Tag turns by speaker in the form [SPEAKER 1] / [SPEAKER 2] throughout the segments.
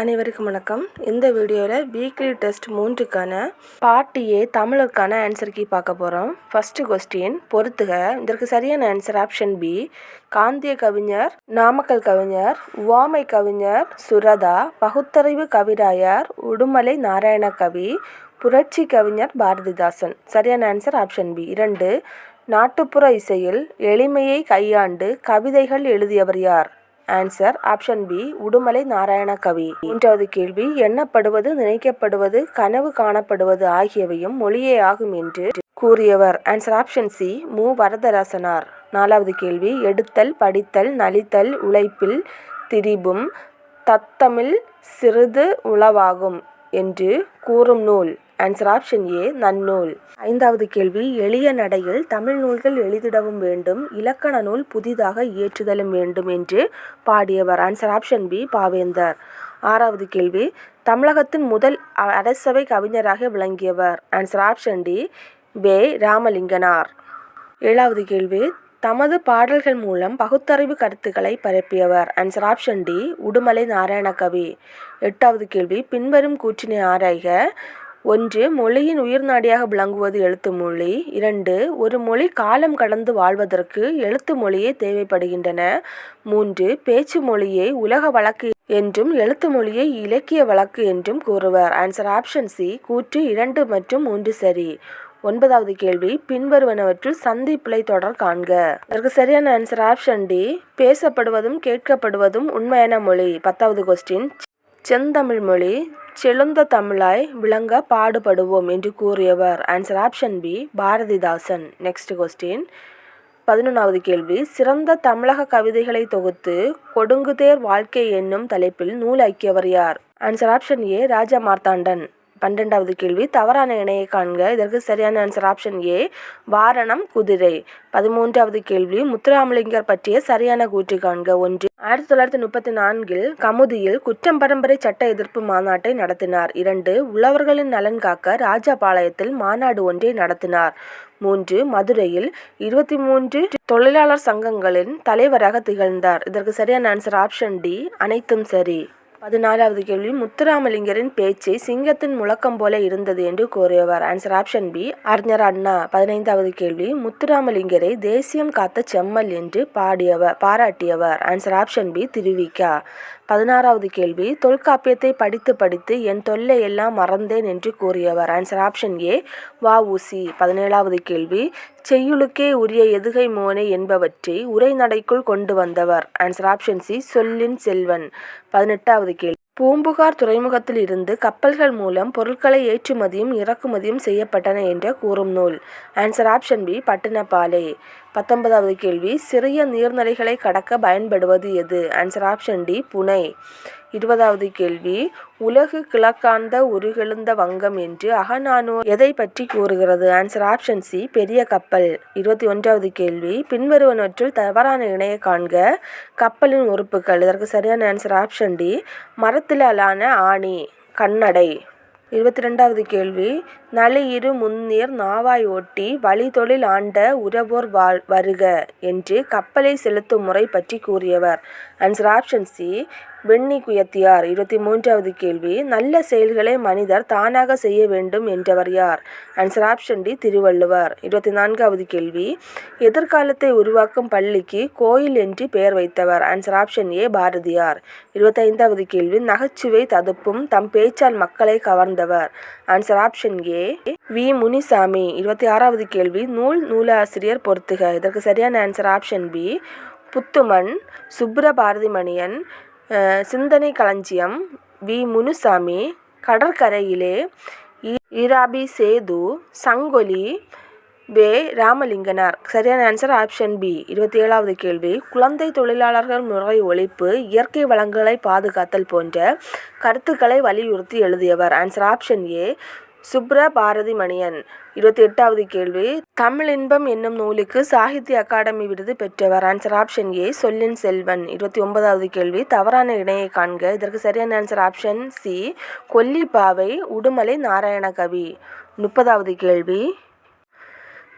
[SPEAKER 1] அனைவருக்கும் வணக்கம். இந்த வீடியோவில் வீக்லி டெஸ்ட் மூன்றுக்கான பார்ட் ஏ தமிழுக்கான ஆன்சர் கீ பார்க்க போகிறோம் ஃபஸ்ட்டு கொஸ்டின் பொறுத்துக. இதற்கு சரியான ஆன்சர் ஆப்ஷன் பி காந்திய கவிஞர் நாமக்கல் கவிஞர் உவாமை கவிஞர் சுரதா பகுத்தறிவு கவிராயர் உடுமலை நாராயண கவி புரட்சி கவிஞர் பாரதிதாசன். சரியான ஆன்சர் ஆப்ஷன் பி இரண்டு நாட்டுப்புற இசையில் எளிமையை கையாண்டு கவிதைகள் எழுதியவர் யார்? Answer option B Udumalai Narayana Kavi. மூன்றாவது கேள்வி எண்ணப்படுவது நினைக்கப்படுவது கனவு காணப்படுவது ஆகியவையும் மொழியே ஆகும் என்று கூறியவர். ஆன்சர் ஆப்ஷன் சி மு. வரதராசனார். நாலாவது கேள்வி எடுத்தல் படித்தல் நலித்தல் உழைப்பில் திரிபும் தத்தமிழ் சிறிது உளவாகும் என்று கூறும் நூல். Answer option A Nannool. ஐந்தாவது கேள்வி எளிய நடையில் தமிழ் நூல்கள் எழுதிடவும் வேண்டும் இலக்கண நூல் புதிதாக இயற்றுதலும் வேண்டும் என்று பாடியவர். ஆன்சர் ஆப்ஷன் பி பாவேந்தர். ஆறாவது கேள்வி தமிழகத்தின் முதல் அரசவை கவிஞராக விளங்கியவர். Answer option D V. Ramalinganar. ஏழாவது கேள்வி தமது பாடல்கள் மூலம் பகுத்தறிவு கருத்துக்களை பரப்பியவர். Answer option D Udumalai Narayanakavi. எட்டாவது கேள்வி பின்வரும் கூற்றினை ஆராய்க. ஒன்று மொழியின் உயிர்நாடியாக விளங்குவது எழுத்து மொழி. இரண்டு ஒரு மொழி காலம் கடந்து வாழ்வதற்கு எழுத்து மொழியே தேவைப்படுகின்றன. மூன்று பேச்சு மொழியை உலக வழக்கு என்றும் எழுத்து மொழியை இலக்கிய வழக்கு என்றும் கூறுவர். ஆன்சர் ஆப்ஷன் சி கூற்று இரண்டு மற்றும் மூன்று சரி. ஒன்பதாவது கேள்வி பின்வருவனவற்றில் சந்திப்பிழை தொடர் காண்க. அதற்கு சரியான ஆன்சர் ஆப்ஷன் டி பேசப்படுவதும் கேட்கப்படுவதும் உண்மையான மொழி. பத்தாவது கொஸ்டின் செந்தமிழ் மொழி. செழுந்த தமிழாய் விளங்க பாடுபடுவோம் என்று கூறியவர் answer option B Bharathidasan. Next question பதினொன்றாவது கேள்வி. சிறந்த தமிழக கவிதைகளை தொகுத்து கொடுங்குதேர் வாழ்க்கை என்னும் தலைப்பில் நூலாக்கியவர் யார்? Answer option A Raja Marthandan பன்னெண்டாவது கேள்வி. தவறான இணையை காண்க. இதற்கு சரியான ஆன்சர் ஆப்ஷன் ஏ வாரணம் குதிரை. பதிமூன்றாவது கேள்வி. முத்துராமலிங்கர் பற்றிய சரியான கூற்று காண்க. ஒன்று. ஆயிரத்தி தொள்ளாயிரத்தி முப்பத்தி நான்கில் கமுதியில் குற்றம் பரம்பரை சட்ட எதிர்ப்பு மாநாட்டை நடத்தினார். இரண்டு. உழவர்களின் நலன் காக்க ராஜாபாளையத்தில் மாநாடு ஒன்றை நடத்தினார். மூன்று. மதுரையில் இருபத்தி மூன்று தொழிலாளர் சங்கங்களின் தலைவராக திகழ்ந்தார். இதற்கு சரியான ஆன்சர் ஆப்ஷன் டி அனைத்தும் சரி. பதினாலாவது கேள்வி முத்துராமலிங்கரின் பேச்சு சிங்கத்தின் முழக்கம் போல இருந்தது என்று கூறியவர். ஆன்சர் ஆப்ஷன் பி அறிஞர் அண்ணா. பதினைந்தாவது கேள்வி முத்துராமலிங்கரை தேசியம் காத்த செம்மல் என்று பாடியவர் பாராட்டியவர். Answer option B Thiruvika. பதினாறாவது கேள்வி. தொல்காப்பியத்தை படித்து படித்து என் தொல்லை எல்லாம் மறந்தேன் என்று கூறியவர். ஆன்சர் ஆப்ஷன் ஏ வ ஊசி பதினேழாவது கேள்வி. செய்யுளுக்கே உரிய எதுகை மோனை என்பவற்றை உரைநடைக்குள் கொண்டு வந்தவர். ஆன்சர் ஆப்ஷன் சி சொல்லின் செல்வன். பதினெட்டாவது கேள்வி. பூம்புகார் துறைமுகத்தில் இருந்து கப்பல்கள் மூலம் பொருட்களை ஏற்றுமதியும் இறக்குமதியும் செய்யப்பட்டன என்ற கூறும் நூல். ஆன்சர் ஆப்ஷன் பி பட்டினப்பாலை பத்தொன்பதாவது கேள்வி சிறிய நீர்நிலைகளை கடக்க பயன்படுவது எது? ஆன்சர் ஆப்ஷன் டி புனை. இருபதாவது கேள்வி உலகு கிழக்காந்த உருகெழுந்த வங்கம் என்று அகநானூர் எதை பற்றி கூறுகிறது? ஆன்சர் ஆப்ஷன் சி பெரிய கப்பல். இருபத்தி ஒன்றாவது கேள்வி பின்வருவனவற்றில் தவறான இணைய காண்க. கப்பலின் உறுப்புகள். இதற்கு சரியான ஆன்சர் ஆப்ஷன் டி மரத்திலான ஆணி கண்ணடை. இருபத்தி ரெண்டாவது கேள்வி நளியிரு முன்னீர் நாவாய் ஓட்டி வழித்தொழில் ஆண்ட உரவோர் வாழ் வருக என்று கப்பலை செலுத்தும் முறை பற்றி கூறியவர். Answer option C Venni Kuyathiyar. இருபத்தி மூன்றாவது கேள்வி. நல்ல செயல்களை மனிதர் தானாக செய்ய வேண்டும் என்றவர் யார்? Answer option D Thiruvalluvar. இருபத்தி நான்காவது கேள்வி. எதிர்காலத்தை உருவாக்கும் பள்ளிக்கு கோயில் என்று பெயர் வைத்தவர். Answer option A Bharathiyar. இருபத்தைந்தாவது கேள்வி. நகைச்சுவை ததுப்பும் தம் பேச்சால் மக்களை கவர்ந்தவர். Answer option A V. Munisamy. இருபத்தி ஆறாவது கேள்வி. நூல் நூலாசிரியர் பொறுத்துக இதற்கு சரியான ஆன்சர் ஆப்ஷன் பி புத்துமன் சுப்ரபாரதிமணியன் சிந்தனை களஞ்சியம் வி. முனுசாமி கடற்கரையிலே இராபி சேது சங்கொலி வே. ராமலிங்கனார். சரியான ஆன்சர் ஆப்ஷன் பி இருபத்தி ஏழாவது கேள்வி. குழந்தை தொழிலாளர்கள் முறை ஒழிப்பு இயற்கை வளங்களை பாதுகாத்தல் போன்ற கருத்துக்களை வலியுறுத்தி எழுதியவர். Answer option A Subra Bharathi Maniyan இருபத்தி எட்டாவது கேள்வி. தமிழ் இன்பம் என்னும் நூலுக்கு சாகித்ய அகாடமி விருது பெற்றவர் ஆன்சர் ஆப்ஷன் ஏ சொல்லின் செல்வன். இருபத்தி ஒன்பதாவது கேள்வி. தவறான இணையை காண்க. இதற்கு சரியான answer option C Kollippavai Udumalai Narayanakavi. முப்பதாவது கேள்வி.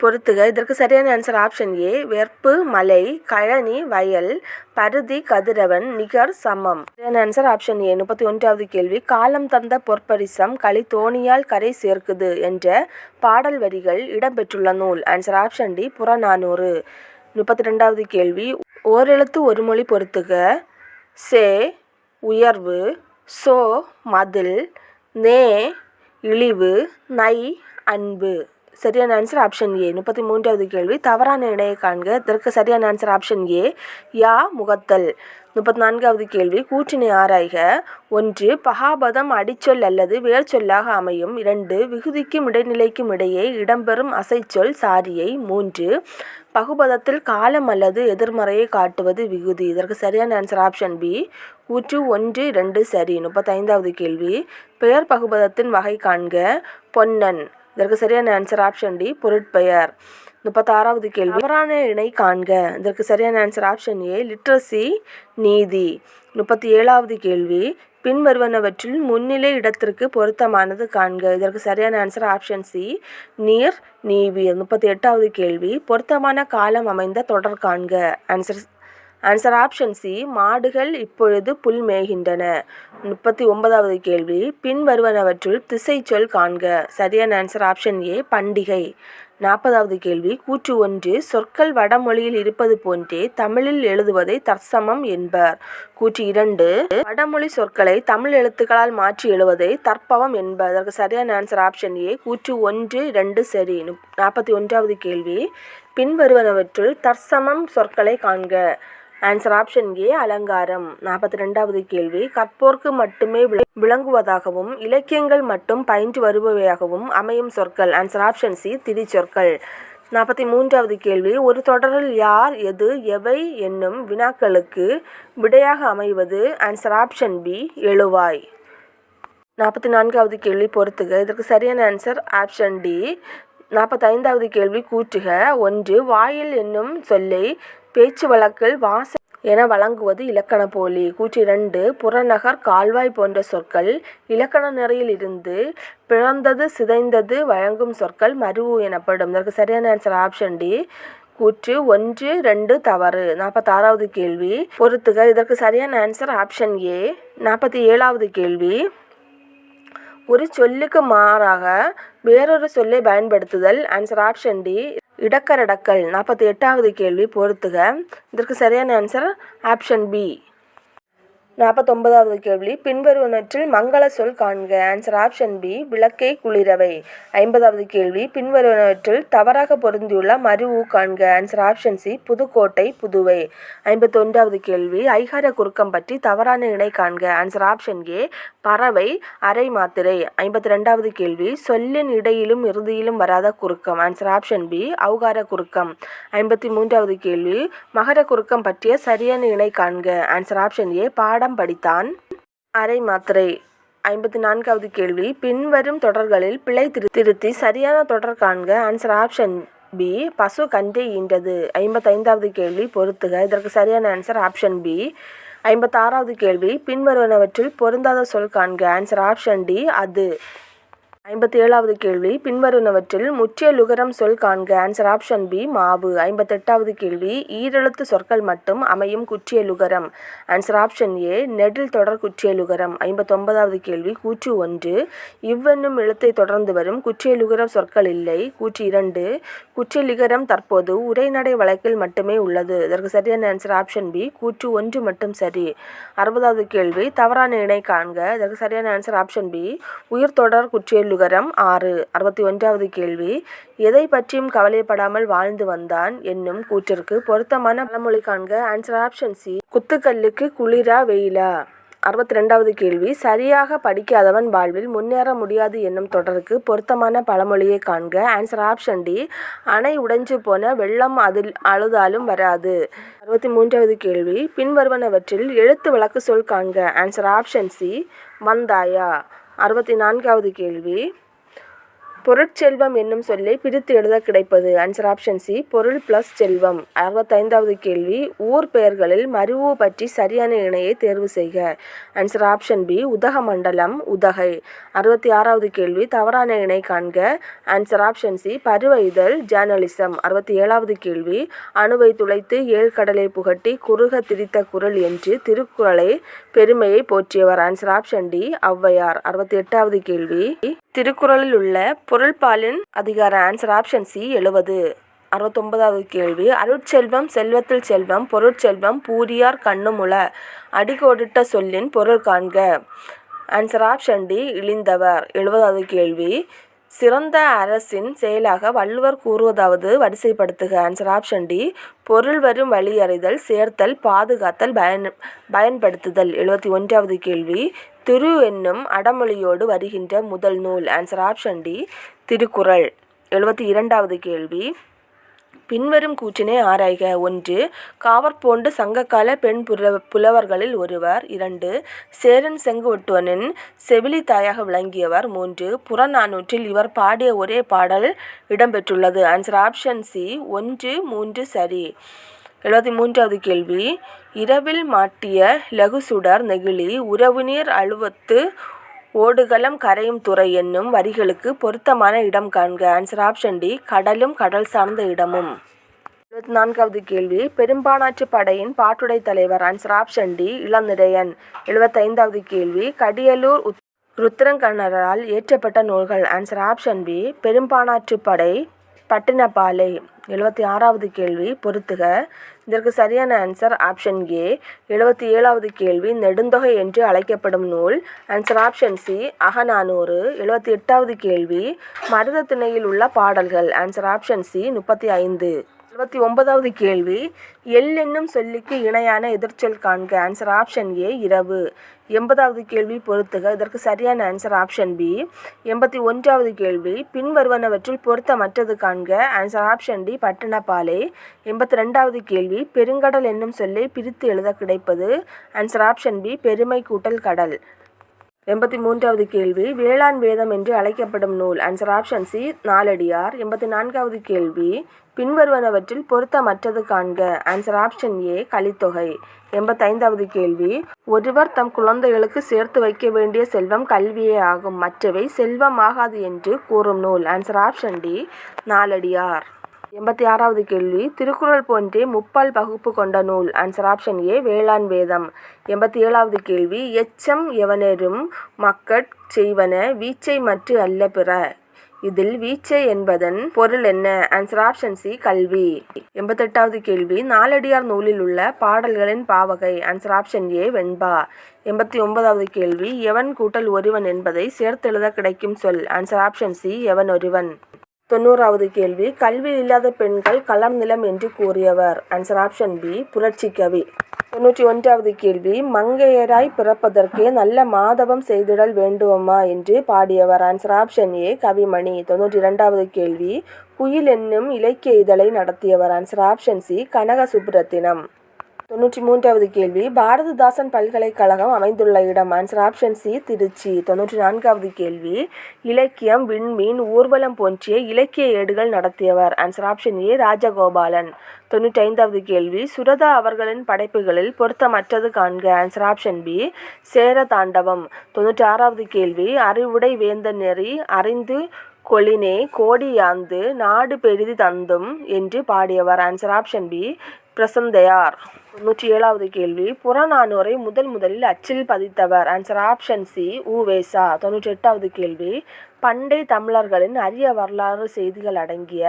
[SPEAKER 1] பொறுத்துக. இதற்கு சரியான ஆன்சர் ஆப்ஷன் ஏ வெற்பு மலை கழனி வயல் பருதி கதிரவன் நிகர் சமம். சரியான ஆன்சர் ஆப்ஷன் ஏ முப்பத்தி ஒன்றாவது கேள்வி. காலம் தந்த பொற்பரிசம் களி தோணியால் கரை சேர்க்குது என்ற பாடல் வரிகள் இடம்பெற்றுள்ள நூல். Answer option D Purananuru. முப்பத்தி ரெண்டாவது கேள்வி. ஓரெழுத்து ஒரு மொழி பொறுத்துக. சே உயர்வு. சோ மதில். நே இழிவு. நை அன்பு. சரியான ஆன்சர் ஆப்ஷன் ஏ முப்பத்தி மூன்றாவது கேள்வி. தவறான இணையை காண்க. இதற்கு சரியான ஆன்சர் ஆப்ஷன் ஏ யா முகத்தல். முப்பத்தி நான்காவது கேள்வி. கூற்றினை ஆராய்க. ஒன்று பகாபதம் அடிச்சொல் அல்லது வேர்ச்சொல்லாக அமையும். இரண்டு விகுதிக்கும் இடைநிலைக்கும் இடையே இடம்பெறும் அசைச்சொல் சாரியை. மூன்று பகுபதத்தில் காலம் அல்லது எதிர்மறையை காட்டுவது விகுதி. இதற்கு சரியான ஆன்சர் ஆப்ஷன் பி கூற்று ஒன்று இரண்டு சரி. முப்பத்தைந்தாவது கேள்வி. பெயர் பகுபதத்தின் வகை காண்க. பொன்னன். இதற்கு சரியான ஆன்சர் ஆப்ஷன் டி பொருட்பெயர். முப்பத்தாறாவது கேள்வி. தவறான இணை காண்க. இதற்கு சரியான ஆன்சர் ஆப்ஷன் ஏ லிட்ரஸி நீதி. முப்பத்தி ஏழாவது கேள்வி. பின்வருவனவற்றில் முன்னிலை இடத்திற்கு பொருத்தமானது காண்க. இதற்கு சரியான ஆன்சர் ஆப்ஷன் சி நீர் நீவி முப்பத்தி எட்டாவது கேள்வி. பொருத்தமான காலம் அமைந்த தொடர் காண்க. ஆன்சர் ஆன்சர் ஆப்ஷன் சி மாடுகள் இப்பொழுது புல் மேய்கின்றன. முப்பத்தி ஒன்பதாவது கேள்வி பின்வருவனவற்றுள் திசை சொல் காண்க. சரியான ஆன்சர் ஆப்ஷன் ஏ பண்டிகை. நாற்பதாவது கேள்வி கூற்று ஒன்று சொற்கள் வடமொழியில் இருப்பது போன்றே தமிழில் எழுதுவதை தற்சமம் என்பர். கூற்று இரண்டு வடமொழி சொற்களை தமிழ் எழுத்துக்களால் மாற்றி எழுவதை தற்பவம் என்பர். அதற்கு சரியான ஆன்சர் ஆப்ஷன் ஏ கூற்று ஒன்று இரண்டு சரி. நாற்பத்தி ஒன்றாவது கேள்வி பின்வருவனவற்றுள் தற்சமம் சொற்களை காண்க. ஆன்சர் ஆப்ஷன் ஏ அலங்காரம். நாற்பத்தி ரெண்டாவது கேள்வி. கற்போர்க்கு மட்டுமே விளங்குவதாகவும் இலக்கியங்கள் மட்டும் பயின்று வருபவையாகவும் அமையும் சொற்கள். ஆன்சர் ஆப்ஷன் சி திரிச்சொற்கள் நாற்பத்தி மூன்றாவது கேள்வி. ஒரு தொடரில் யார் எது எவை என்னும் வினாக்களுக்கு விடையாக அமைவது? ஆன்சர் ஆப்ஷன் பி எழுவாய். நாற்பத்தி நான்காவது கேள்வி பொறுத்துக. இதற்கு சரியான ஆன்சர் ஆப்ஷன் டி நாற்பத்தைந்தாவது கேள்வி கூற்றுக. ஒன்று வாயில் என்னும் சொல்லை பேச்சு வழக்கில் வாச என வழங்குவது இலக்கண போலி. கூற்று இரண்டு புறநகர் கால்வாய் போன்ற சொற்கள் இலக்கண நிறையில் இருந்து பிறந்தது சிதைந்தது வழங்கும் சொற்கள் மருவு எனப்படும். இதற்கு சரியான ஆன்சர் ஆப்ஷன் டி கூற்று ஒன்று ரெண்டு தவறு. நாற்பத்தாறாவது கேள்வி. பொறுத்துக இதற்கு சரியான ஆன்சர் ஆப்ஷன் ஏ நாற்பத்தி ஏழாவது கேள்வி. ஒரு சொல்லுக்கு மாறாக வேறொரு சொல்லை பயன்படுத்துதல். ஆன்சர் ஆப்ஷன் டி இடக்கரடக்கல் நாற்பத்தி எட்டாவது கேள்வி பொறுத்துக. இதற்கு சரியான ஆன்சர் ஆப்ஷன் பி நாற்பத்தொன்பதாவது கேள்வி. பின்வருவனற்றில் மங்கள சொல் காண்க. ஆன்சர் ஆப்ஷன் பி விளக்கை குளிரவை. ஐம்பதாவது கேள்வி பின்வருவனவற்றில் தவறாக பொருந்தியுள்ள மருவு காண்க. Answer option C Pudukkottai Puduvai. ஐம்பத்தொன்றாவது கேள்வி ஐகார குறுக்கம் பற்றி தவறான இணை காண்க. ஆன்சர் ஆப்ஷன் ஏ பறவை அரை மாத்திரை. ஐம்பத்தி ரெண்டாவது கேள்வி சொல்லின் இடையிலும் இறுதியிலும் வராத குறுக்கம். ஆன்சர் ஆப்ஷன் பி அவுகார குறுக்கம். ஐம்பத்தி மூன்றாவது கேள்வி மகர குறுக்கம் பற்றிய சரியான இணை காண்க. ஆன்சர் ஆப்ஷன் ஏ பாட பாடம் படித்தான். அரை மாத்திரை ஐம்பத்தி நான்காவது கேள்வி. பின்வரும் தொடர்களில் பிழை திரு திருத்தி சரியான தொடர் காண்க. ஆன்சர் ஆப்ஷன் பி பசு கன்றை ஈன்றது ஐம்பத்தைந்தாவது கேள்வி பொருத்துக இதற்கு சரியான ஆன்சர் ஆப்ஷன் பி ஐம்பத்தாறாவது கேள்வி. பின்வருவனவற்றில் பொருந்தாத சொல் காண்க. ஆன்சர் ஆப்ஷன் டி அது. ஐம்பத்தி ஏழாவது கேள்வி. பின்வருவனவற்றில் முற்றிய லுகரம் சொல் காண்க. ஆன்சர் ஆப்ஷன் பி மாவு. ஐம்பத்தெட்டாவது கேள்வி ஈரெழுத்து சொற்கள் மட்டும் அமையும் குற்றிய லுகரம். ஆன்சர் ஆப்ஷன் ஏ நெடில் தொடர் குற்றிய லுகரம். ஐம்பத்தொன்பதாவது கேள்வி கூற்று ஒன்று. இவ்வென்னும் எழுத்தை தொடர்ந்து வரும் குற்றிய லுகரம் சொற்கள் இல்லை. கூற்று இரண்டு. குற்றிய லிகரம் தற்போது உரைநடை வழக்கில் மட்டுமே உள்ளது. இதற்கு சரியான ஆன்சர் ஆப்ஷன் பி கூற்று ஒன்று மட்டும் சரி. அறுபதாவது கேள்வி தவறான இணை காண்க. இதற்கு சரியான ஆன்சர் ஆப்ஷன் பி உயிர் தொடர் குற்றிய சொல்லுகரம் ஆறு. அறுபத்தி ஒன்றாவது கேள்வி. எதை பற்றியும் கவலைப்படாமல் வாழ்ந்து வந்தான் என்னும் கூற்றிற்கு பொருத்தமான பழமொழி காண்க. ஆன்சர் ஆப்ஷன் சி குத்துக்கல்லுக்கு குளிரா வெயிலா? அறுபத்தி ரெண்டாவது கேள்வி. சரியாக படிக்காதவன் வாழ்வில் முன்னேற முடியாது என்னும் தொடருக்கு பொருத்தமான பழமொழியை காண்க. ஆன்சர் ஆப்ஷன் டி அணை உடைஞ்சு போன வெள்ளம் அதில் அழுதாலும் வராது. அறுபத்தி மூன்றாவது கேள்வி. பின்வருவனவற்றில் எழுத்து விளக்கு சொல் காண்க. ஆன்சர் ஆப்ஷன் சி வந்தாயா? அறுபத்தி நான்காவது கேள்வி. பொருட்செல்வம் என்னும் சொல்லை பிரித்து எழுத கிடைப்பது. ஆன்சர் ஆப்ஷன் சி பொருள் பிளஸ் செல்வம். அறுபத்தைந்தாவது கேள்வி ஊர் பெயர்களில் மருவு பற்றி சரியான இணையை தேர்வு செய்க. Answer option B Udhagamandalam Udhagai. அறுபத்தி ஆறாவது கேள்வி தவறான இணை காண்க. ஆன்சர் ஆப்ஷன் சி பருவ இதழ் ஜேர்னலிசம் அறுபத்தி ஏழாவது கேள்வி அணுவை துளைத்து ஏழ்கடலை புகட்டி குறுக திரித்த குரல் என்று திருக்குறளை பெருமையை போற்றியவர். Answer option D Avvaiyar. அறுபத்தி எட்டாவது கேள்வி திருக்குறளில் உள்ள பொருள்பாலின் அதிகார ஆன்சர் ஆப்ஷன் சி எழுவது. அறுபத்தொன்பதாவது கேள்வி. அருட்செல்வம் செல்வத்தில் செல்வம் பொருட்செல்வம் பூரியார் கண்ணுமுள அடிக்கோடிட்ட சொல்லின் பொருள் காண்க. ஆன்சர் ஆப்ஷன் டி இழிந்தவர். எழுபதாவது கேள்வி. சிறந்த அரசின் செயலாக வள்ளுவர் கூறுவதாவது வரிசைப்படுத்துக. ஆன்சர் ஆப்ஷன் டி பொருள் வரும் வழியறிதல் சேர்த்தல் பாதுகாத்தல் பயன் பயன்படுத்துதல். எழுபத்தி ஒன்றாவது கேள்வி. திரு என்னும் அடமொழியோடு வருகின்ற முதல் நூல். Answer option D Thirukkural. எழுபத்தி இரண்டாவது கேள்வி. பின்வரும் கூற்றினை ஆராய்க. ஒன்று காவற்போண்டு சங்ககால பெண் புல புலவர்களில் ஒருவர். இரண்டு சேரன் செங்குவட்டுவனின் செவிலி தாயாக விளங்கியவர். மூன்று புறநானூற்றில் இவர் பாடிய ஒரே பாடல் இடம்பெற்றுள்ளது. ஆன்சர் ஆப்ஷன் சி ஒன்று மூன்று சரி. எழுபத்தி மூன்றாவது கேள்வி. இரவில் மாட்டிய லகுசுடர் நெகிழி உறவுநீர் அழுவத்து ஓடுகளம் கரையும் துறை என்னும் வரிகளுக்கு பொருத்தமான இடம் காண்க. ஆன்சர் ஆப்ஷன் டி கடலும் கடல் சார்ந்த இடமும். இருபத்தி நான்காவது கேள்வி பெரும்பானாற்று படையின் பாட்டுடை தலைவர். ஆன்சர் ஆப்ஷன் டி இளநிடையன் எழுபத்தைந்தாவது கேள்வி கடியலூர் உத் ருத்திரங்கண்ணரால் இயற்றப்பட்ட நூல்கள். ஆன்சர் ஆப்ஷன் பி பெரும்பானாற்று படை பட்டினப்பாலை. எழுபத்தி ஆறாவது கேள்வி பொறுத்துக. இதற்கு சரியான ஆன்சர் ஆப்ஷன் ஏ எழுபத்தி ஏழாவது கேள்வி நெடுந்தொகை என்று அழைக்கப்படும் நூல். ஆன்சர் ஆப்ஷன் சி அகநானூறு எழுபத்தி எட்டாவது கேள்வி மருத திணையில் உள்ள பாடல்கள் ஆன்சர் ஆப்ஷன் சி முப்பத்தி ஐந்து எழுபத்தி ஒன்பதாவது கேள்வி எல் என்னும் சொல்லிக்கு இணையான எதிர்ச்சொல் காண்க. ஆன்சர் ஆப்ஷன் ஏ இரவு. எண்பதாவது கேள்வி பொருத்துக. இதற்கு சரியான ஆன்சர் ஆப்ஷன் பி எண்பத்தி ஒன்றாவது கேள்வி பின்வருவனவற்றில் பொருத்தமற்றது காண்க. Answer option D Pattinappalai. எண்பத்தி ரெண்டாவது கேள்வி பெருங்கடல் என்னும் சொல்லை பிரித்து எழுத கிடைப்பது? ஆன்சர் ஆப்ஷன் பி பெருமை கூட்டல் கடல். எண்பத்தி மூன்றாவது கேள்வி வேளாண் வேதம் என்று அழைக்கப்படும் நூல் ஆன்சர் ஆப்ஷன் சி நாலடியார். எண்பத்தி நான்காவது கேள்வி பின்வருவனவற்றில் பொருத்தமற்றது காண்க. Answer option A Kalithogai. எண்பத்தைந்தாவது கேள்வி ஒருவர் தம் குழந்தைகளுக்கு சேர்த்து வைக்க வேண்டிய செல்வம் கல்வியே ஆகும். மற்றவை செல்வம் ஆகாது என்று கூறும் நூல். Answer option D Naladiyar. எண்பத்தி ஆறாவது கேள்வி திருக்குறள் போன்றே முப்பால் பகுப்பு கொண்ட நூல் ஆன்சர் ஆப்ஷன் ஏ வேளாண் வேதம். எண்பத்தி ஏழாவது கேள்வி எச்சம் எவனரும் மக்கட் செய்வன வீச்சை மற்று அல்ல பிற. இதில் வீச்சை என்பதன் பொருள் என்ன? ஆன்சர் ஆப்ஷன் சி கல்வி. எண்பத்தெட்டாவது கேள்வி நாலடியார் நூலில் உள்ள பாடல்களின் பாவகை ஆன்சர் ஆப்ஷன் ஏ வெண்பா. எண்பத்தி ஒன்பதாவது கேள்வி எவன் கூட்டல் ஒருவன் என்பதை சேர்த்தெழுத கிடைக்கும் சொல் ஆன்சர் ஆப்ஷன் சி எவன் ஒருவன்? தொண்ணூறாவது கேள்வி கல்வி இல்லாத பெண்கள் களம் நிலம் என்று கூறியவர். ஆன்சர் ஆப்ஷன் பி புரட்சி கவி. தொண்ணூற்றி ஒன்றாவது கேள்வி மங்கையராய் பிறப்பதற்கே நல்ல மாதவம் செய்திடல் வேண்டுமா என்று பாடியவர். Answer option A Kavimani. தொண்ணூற்றி இரண்டாவது கேள்வி குயில் என்னும் இலக்கிய இதழை நடத்தியவர். Answer option C Kanaka Subburathinam தொண்ணூற்றி மூன்றாவது கேள்வி பாரதிதாசன் பல்கலைக்கழகம் அமைந்துள்ள இடம் ஆன்சர் ஆப்ஷன் சி திருச்சி. தொண்ணூற்றி நான்காவது கேள்வி இலக்கியம் விண்மீன் ஊர்வலம் போன்றிய இலக்கிய ஏடுகள் நடத்தியவர். Answer option A Rajagopalan. தொண்ணூற்றி ஐந்தாவது கேள்வி சுரதா அவர்களின் படைப்புகளில் பொருத்தமற்றது காண்க. ஆன்சர் ஆப்ஷன் பி சேர தாண்டவம் தொண்ணூற்றி ஆறாவது கேள்வி அறிவுடை வேந்த நெறி அறிந்து கொளினே கோடியாந்து நாடு பெரிதி தந்தும் என்று பாடியவர். ஆன்சர் ஆப்ஷன் பி பிரசந்தையார் தொண்ணூற்றி ஏழாவது கேள்வி. புறநானூரை முதல் முதலில் அச்சில் பதித்தவர். ஆன்சர் ஆப்ஷன் சி உவேசா தொண்ணூற்றி எட்டாவது கேள்வி. பண்டை தமிழர்களின் அரிய வரலாறு செய்திகள் அடங்கிய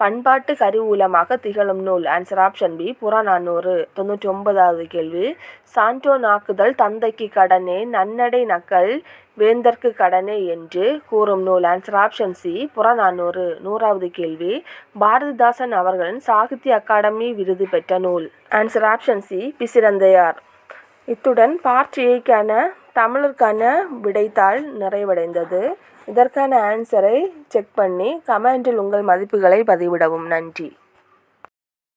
[SPEAKER 1] பண்பாட்டு கருவூலமாக திகழும் நூல். Answer option B Purananuru. தொண்ணூற்றி ஒன்பதாவது கேள்வி. சான்றோ நாக்குதல் தந்தைக்கு கடனே நன்னடை நக்கல் வேந்தற்கு கடனே என்று கூறும் நூல். Answer option C Purananuru. நூறாவது கேள்வி. பாரதிதாசன் அவர்களின் சாகித்ய அகாடமி விருது பெற்ற நூல். Answer option C Pisiranthaiyar. இத்துடன் பார்ட் ஏக்கான தமிழுக்கான விடைத்தாள் நிறைவடைந்தது. இதற்கான ஆன்சரை செக் பண்ணி கமெண்டில் உங்கள் மதிப்புகளை பதிவிடவும். நன்றி.